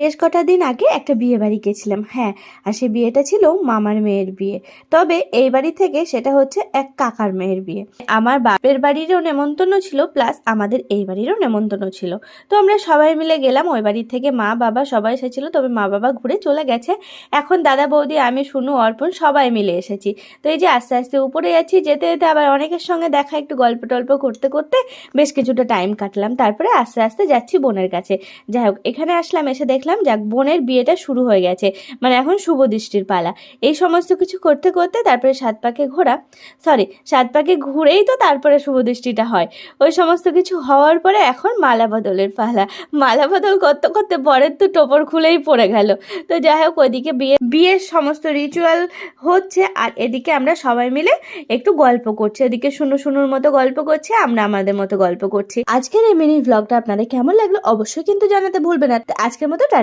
বেশ কটা দিন আগে একটা বিয়ে বাড়ি গেছিলাম হ্যাঁ আর সে বিয়েটা ছিল মামার মেয়ের বিয়ে। তবে এই বাড়ি থেকে সেটা হচ্ছে এক কাকার মেয়ের বিয়ে। আমার বাপের বাড়িরও নেমন্তন্ন ছিল, প্লাস আমাদের এই বাড়িরও নেমন্তন্ন ছিল। তো আমরা সবাই মিলে গেলাম, ওই বাড়ি থেকে মা, বাবা সবাই এসেছিল, তবে মা, বাবা ঘুরে চলে গেছে। এখন দাদা, বৌদি, আমি শুনু অর্পণ সবাই মিলে এসেছি। তো এই যে আস্তে আস্তে উপরে যাচ্ছি, যেতে যেতে আবার অনেকের সঙ্গে দেখা, একটু গল্প টল্প করতে করতে বেশ কিছুটা টাইম কাটলাম। তারপরে আস্তে আস্তে যাচ্ছি বোনের কাছে। যাই হোক, এখানে আসলাম, এসে দেখলাম, যাক, বোনের বিয়েটা শুরু হয়ে গেছে। মানে এখন শুভ দৃষ্টির পালা। এই সমস্ত কিছু করতে করতে তারপরে সাত পাকে ঘোরা। সরি সাত পাকে ঘুরেই তো তারপরে শুভ দৃষ্টিটা হয়। ওই সমস্ত কিছু হওয়ার পরে এখন মালা বদলের পালা। মালা বদল করতে করতে বরের তো টোপর খুলেই পড়ে গেল। তো যাই হোক ওইদিকে বিয়ে বিয়ের সমস্ত রিচুয়াল হচ্ছে আর এদিকে আমরা সবাই মিলে একটু গল্প করছি। এদিকে শুনু শুনুর মতো গল্প করছে, আমরা আমাদের মতো গল্প করছি। আজকের এই মিনি ভ্লগটা আপনাদের কেমন লাগল অবশ্যই কিন্তু জানাতে ভুলবেন না। আজকের মতো